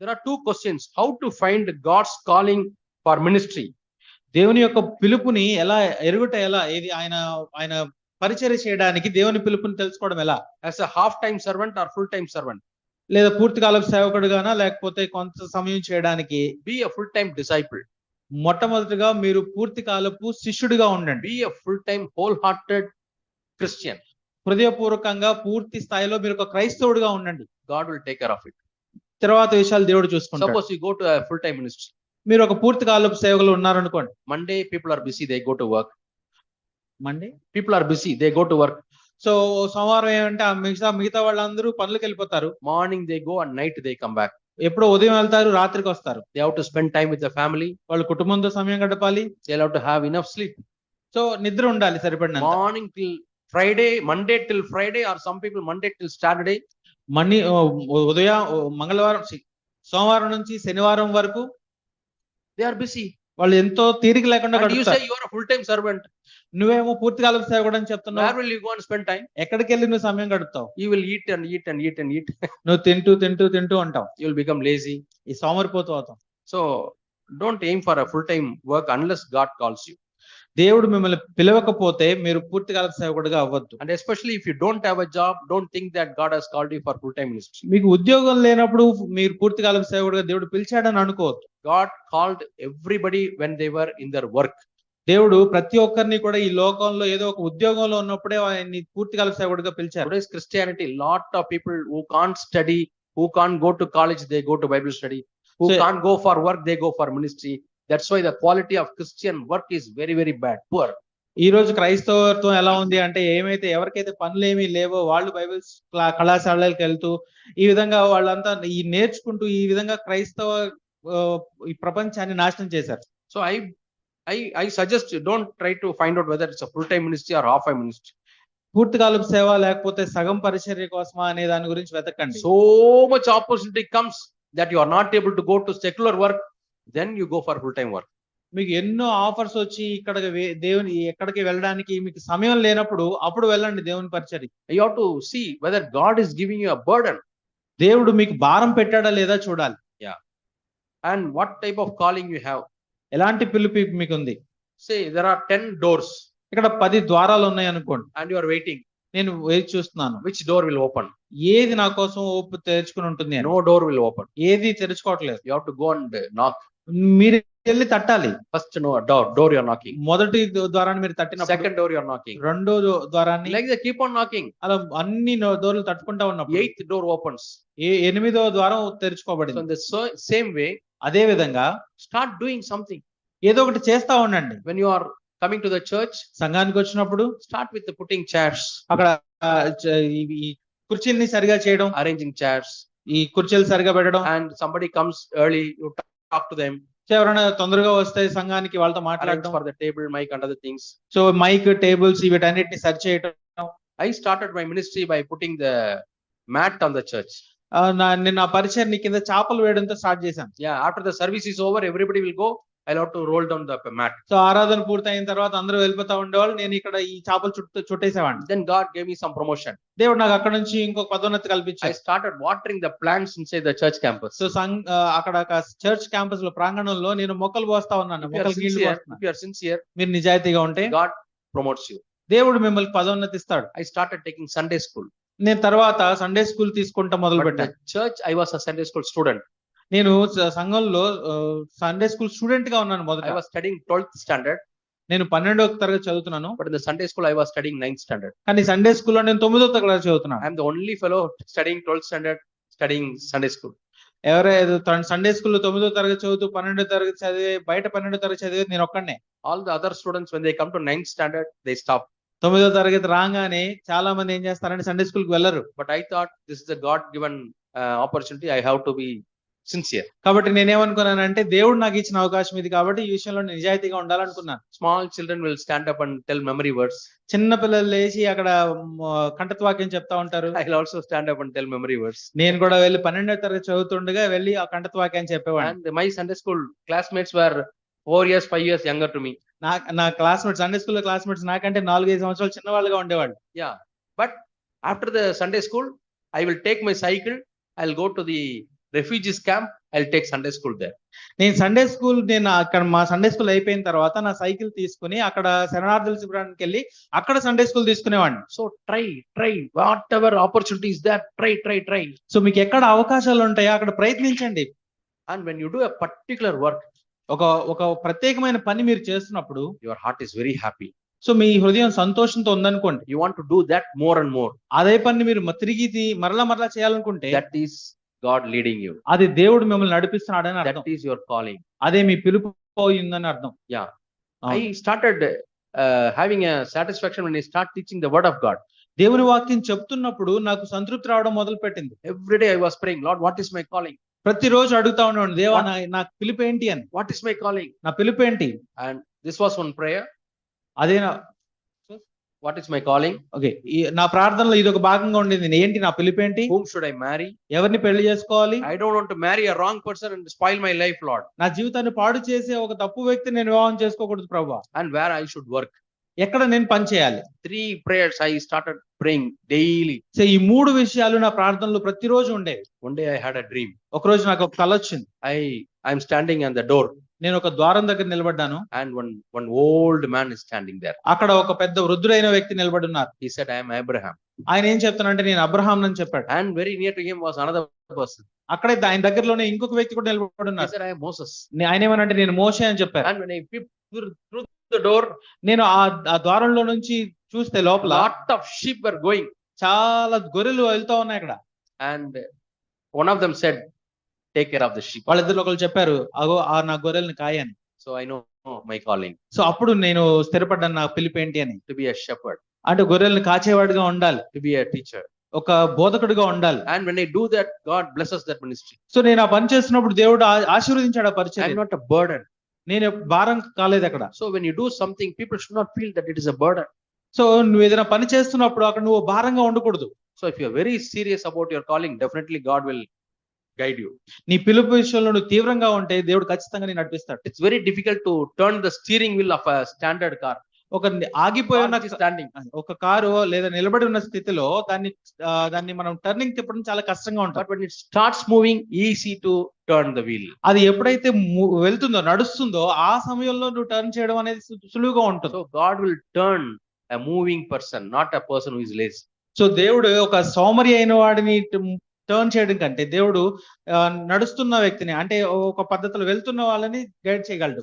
There are two questions how to find God's calling for ministry దేవుని యొక్క పిలుపుని ఎలా ఎరుగుట ఎలా? ఏది ఆయన ఆయన పరిచయం చేయడానికి దేవుని పిలుపుని తెలుసుకోవడం ఎలా? As a half time servant or full time servant లేదా పూర్తి కాలం సేవకుడుగానా? లేకపోతే కొంత సమయం చేయడానికి? Be a full time disciple మొట్టమొదటిగా మీరు పూర్తి కాలపు శిష్యుడిగా ఉండండి. Be a full time whole hearted Christian హృదయపూర్వకంగా పూర్తి స్థాయిలో మీరు ఒక క్రైస్తవుడిగా ఉండండి. God will take care of it తర్వాత విషయాలు దేవుడు చూసుకుంటాడు. Suppose go to full time మీరు ఒక పూర్తి కాలపు సేవకులు ఉన్నారనుకోండి. Monday people are busy they go to work Monday people are busy they go to work so సోమవారం ఏమంటే మిగతా మిగతా వాళ్ళందరూ పనులకు వెళ్ళిపోతారు. Morning they go and night they come back ఎప్పుడో ఉదయం వెళ్తారు రాత్రికి వస్తారు. They have to spend time with the family వాళ్ళ కుటుంబంతో సమయం గడపాలి. They have to have enough sleep so నిద్ర ఉండాలి సరిపడిన morning till Friday Monday till Friday or some people Monday till Saturday Monday ఉదయం మంగళవారం సోమవారం నుంచి శనివారం వరకు దే ఆర్ బిజీ వాళ్ళు ఎంతో తీరిక లేకుండా ఫుల్ టైం సర్వెంట్ నువ్వేమో పూర్తి కాలం సేవ కూడా చెప్తున్నావు. స్పెండ్ టైం ఎక్కడికి వెళ్ళి నువ్వు సమయం గడుపుతావు? You will eat and eat and eat and eat నువ్వు తింటూ తింటూ తింటూ అంటావు యూ విల్ బికమ్ లేజీ ఈ సోమరిపోతూ అవుతావు. So don't aim for a full time work unless God calls you దేవుడు మిమ్మల్ని పిలవకపోతే మీరు పూర్తిగా సేవకుడుగా అవ్వద్దు. And especially if you don't have a job don't think that God has called you for full time ministry మీకు ఉద్యోగం లేనప్పుడు మీరు పూర్తిగా సేవకుడుగా దేవుడు పిలిచాడని అనుకోవద్దు. God called everybody when they were in their work దేవుడు ప్రతి ఒక్కరిని కూడా ఈ లోకంలో ఏదో ఒక ఉద్యోగంలో ఉన్నప్పుడే ఆయన పూర్తిగా సేవకుడుగా పిలిచారు is Christianity lot of people who can study who can go to college they go to Bible study who can go for work they go for ministry that's why the quality of Christian work is very very bad poor ఈ రోజు క్రైస్తవత్వం ఎలా ఉంది అంటే ఏమైతే ఎవరికైతే పనులు ఏమీ లేవో వాళ్ళు బైబిల్ కళాశాలకి వెళ్తూ ఈ విధంగా వాళ్ళంతా ఈ నేర్చుకుంటూ ఈ విధంగా క్రైస్తవ ఈ ప్రపంచాన్ని నాశనం చేశారు. So I I I suggest don't try to find out whether it's full time ministry or half time ministry పూర్తికాలం సేవ లేకపోతే సగం పరిచర్య కోసమా అనే దాని గురించి వెతకండి. So much opportunity comes that you are not able to go to secular work then you go for full time work మీకు ఎన్నో ఆఫర్స్ వచ్చి ఇక్కడ దేవుని ఎక్కడికి వెళ్ళడానికి మీకు సమయం లేనప్పుడు అప్పుడు వెళ్ళండి దేవుని పరిచయం you have to see whether God is giving you a burden దేవుడు మీకు భారం పెట్టాడా లేదా చూడాలి. Yeah and what type of calling you have ఎలాంటి పిలుపు మీకు ఉంది say there are ten doors ఇక్కడ పది ద్వారాలు ఉన్నాయి అనుకోండి. అండ్ యువర్ వెయిటింగ్ నేను వెయిట్ చూస్తున్నాను. విచ్ డోర్ విల్ ఓపెన్ ఏది నా కోసం ఓపెన్ తెరుచుకుని ఉంటుంది నో డోర్ విల్ ఓపెన్ ఏది తెరుచుకోవట్లేదు. You have to go and knock మీరు వెళ్ళి తట్టాలి. First no door door you're knocking మొదటి ద్వారా మీరు తట్టిన సెకండ్ డోర్ యూర్ నాకింగ్ రెండో ద్వారా కీప్ ఆన్ నాకింగ్ అలా అన్ని డోర్లు తట్టుకుంటా ఉన్నప్పుడు ఎయిత్ డోర్ ఓపెన్స్ ఎనిమిదో ద్వారా తెరుచుకోబడింది. సేమ్ వే అదే విధంగా స్టార్ట్ డూయింగ్ సంథింగ్ ఏదో ఒకటి చేస్తా ఉండండి. When you are coming to the church సంఘానికి వచ్చినప్పుడు స్టార్ట్ విత్ పుట్టింగ్ చైర్స్ అక్కడ కుర్చీల్ని సరిగా చేయడం అరేంజింగ్ చైర్స్ ఈ కుర్చీలు సరిగా పెట్టడం. And somebody comes early talk to them so ఎవరైనా తొందరగా వస్తే సంఘానికి వాళ్ళతో మాట్లాడడం for the table mic and the things so mic tables వీటన్నిటిని సెర్చ్ చేయటం. I started my ministry by putting the mat on the church నేను నా పరిచయం కింద చేపలు వేయడంతో స్టార్ట్ చేశాను. After the service is over everybody will go I love to roll down the mat so ఆరాధన పూర్తి అయిన తర్వాత అందరూ వెళ్ళిపోతా ఉండేవాళ్ళు. నేను ఇక్కడ ఈ చాపలు చుట్టూ చుట్టేసేవాడిని. Then God gave me some promotion దేవుడు నాకు అక్కడ నుంచి ఇంకొక పదోన్నతి కల్పించాయి start watering the plants inside the church campus so అక్కడ చర్చ్ క్యాంపస్లో ప్రాంగణంలో నేను మొక్కలు పోస్తా ఉన్నాను. సిన్సియర్ మీరు నిజాయితీగా ఉంటే గాడ్ ప్రమోట్స్ యూ దేవుడు మిమ్మల్ని పదోన్నతి ఇస్తాడు I start taking Sunday school నేను తర్వాత సండే స్కూల్ తీసుకుంటా మొదలు పెట్టాను church I was a Sunday school student నేను సంఘంలో సండే స్కూల్ స్టూడెంట్గా ఉన్నాను మొదట. స్టడీ ట్వెల్త్ స్టాండర్డ్ నేను పన్నెండో తరగతి చదువుతున్నాను. But in Sunday school I was studying ninth standard కానీ సండే స్కూల్లో నేను తొమ్మిదో తరగతి చదువుతున్నాను. I'm only fellow study twelfth standard study Sunday school ఎవరైతే సండే స్కూల్లో తొమ్మిదో తరగతి చదువుతూ పన్నెండో తరగతి చదివే బయట పన్నెండో తరగతి చదివే నేను ఒక్కడనే. All the other students when they come to ninth standard they stop తొమ్మిదో తరగతి రాగానే చాలా మంది ఏం చేస్తారంటే సండే స్కూల్కి వెళ్ళరు. But I thought this is God given opportunity I have to be sincere కాబట్టి నేనేమనుకున్నానంటే దేవుడు నాకు ఇచ్చిన అవకాశం ఇది కాబట్టి ఈ విషయంలో నేను నిజాయితీగా ఉండాలనుకున్నాను small children will stand up and tell memory words చిన్న పిల్లలు లేచి అక్కడ కంటత్వాక్యం చెప్తా ఉంటారు. I also stand up and tell memory words నేను కూడా వెళ్ళి పన్నెండో తరగతి చదువుతుండగా వెళ్ళి ఆ కంటత్వాక్యం చెప్పేవాడు my Sunday school classmates were four years five years younger to me నా నా క్లాస్మేట్స్ సండే స్కూల్ క్లాస్మేట్స్ నాకంటే నాలుగైదు సంవత్సరాలు చిన్నవాళ్ళుగా ఉండేవాళ్ళు. Yeah but after the Sunday school I will take my cycle I will go to the refugees camp I take Sunday school they నేను Sunday school నేను అక్కడ మా సండే స్కూల్ అయిపోయిన తర్వాత నా సైకిల్ తీసుకుని అక్కడ శరణార్థుల శిబిరానికి వెళ్ళి అక్కడ Sunday school తీసుకునేవాడిని. So try try whatever opportunities that try try try so మీకు ఎక్కడ అవకాశాలు ఉంటాయో అక్కడ ప్రయత్నించండి. And when you do a particular work ఒక ఒక ప్రత్యేకమైన పని మీరు చేస్తున్నప్పుడు your heart is very happy so మీ హృదయం సంతోషంతో ఉందనుకోండి. You want to do that more and more అదే పని మీరు తిరిగి మరలా మరలా చేయాలనుకుంటే that is God leading you అది దేవుడు మిమ్మల్ని నడిపిస్తున్నాడు అని దట్ ఈస్ యువర్ కాలింగ్ అదే మీ పిలుపు పోయిందని అర్థం. Yeah I started having a satisfaction when I start teaching the word of God దేవుని వాక్యం చెప్తున్నప్పుడు నాకు సంతృప్తి రావడం మొదలు పెట్టింది every day I was praying Lord what is my calling ప్రతి రోజు అడుగుతా ఉండేవాడు దేవా నా పిలుపు ఏంటి అని. వాట్ ఇస్ మై కాలింగ్ నా పిలుపు ఏంటి? And this was one prayer అదే what is my calling okay నా ప్రార్థనలో ఇది ఒక భాగంగా ఉండేది. ఏంటి? నా పిలుపు ఏంటి? హూమ్ షుడ్ ఐ మ్యారీ ఎవరిని పెళ్ళి చేసుకోవాలి? I don't want marry a wrong person and spoil my life Lord నా జీవితాన్ని పాడు చేసే ఒక తప్పు వ్యక్తి నేను వివాహం చేసుకోకూడదు ప్రభు. And where I should work ఎక్కడ నేను పని చేయాలి? Three prayers I start praying daily so ఈ మూడు విషయాలు నా ప్రార్థనలు ప్రతిరోజు ఉండేవి. ఉండే ఐ హ్యాడ్ అ డ్రీమ్ ఒక రోజు నాకు ఒక కల వచ్చింది I I'm standing on the door నేను ఒక ద్వారం దగ్గర నిలబడ్డాను. And one one old man standing there అక్కడ ఒక పెద్ద వృద్ధుడైన వ్యక్తి నిలబడి ఉన్నారు. హి సెడ్ ఐ అబ్రహాం ఆయన ఏం చెప్తున్నా అంటే నేను అబ్రహాం అని చెప్పాడు. And very near to him was another person అక్కడే ఆయన దగ్గరలోనే ఇంకొక వ్యక్తి కూడా నిలబడి ఉన్నారు. సర్ ఐ యామ్ మోసెస్ ఆయన ఏమంటే నేను మోషే అని చెప్పాను and when I peep the door నేను ఆ ఆ ద్వారంలో నుంచి చూస్తే లోపల lot of sheep are going చాలా గొర్రెలు వెళ్తా ఉన్నాయి అక్కడ. And one of them said take care of the sheep వాళ్ళిద్దరు ఒకరు చెప్పారు అగో ఆ నా గొర్రెల్ని కాయని. So I know my calling so అప్పుడు నేను స్థిరపడ్డాను నా పిలుపు ఏంటి అని. టు బి అ షెపర్డ్ అంటే గొర్రెల్ని కాచేవాడిగా ఉండాలి. టు బి అ టీచర్ ఒక బోధకుడుగా ఉండాలి. And when I do that God blesses that ministry so నేను ఆ పని చేస్తున్నప్పుడు దేవుడు ఆశీర్వదించాడు ఆ పరిచయం. నాట్ అ బర్డన్ నేను భారం కాలేదు అక్కడ. So when you do something people should not feel that it is a burden so నువ్వు ఏదైనా పని చేస్తున్నప్పుడు అక్కడ నువ్వు భారంగా ఉండకూడదు. So if you very serious about your calling definitely God will guide you నీ పిలుపు విషయంలో నువ్వు తీవ్రంగా ఉంటే దేవుడు ఖచ్చితంగా నేను నడిపిస్తాడు. It's very difficult to turn the steering wheel of standard car ఒక ఆగిపోయి ఉన్న స్టాండింగ్ ఒక కారు లేదా నిలబడి ఉన్న స్థితిలో దాన్ని దాన్ని మనం టర్నింగ్ తిప్పడం చాలా కష్టంగా ఉంటుంది. Starts moving easy to turn the wheel అది ఎప్పుడైతే వెళ్తుందో నడుస్తుందో ఆ సమయంలో నువ్వు టర్న్ చేయడం అనేది సులువుగా ఉంటుంది. God will turn moving person not a person who is lazy so దేవుడు ఒక సౌమర్య అయిన వాడిని టర్న్ చేయడం కంటే దేవుడు ఆ, నడుస్తున్న వ్యక్తిని అంటే ఒక పద్ధతిలో వెళ్తున్న వాళ్ళని గైడ్ చేయగలడు.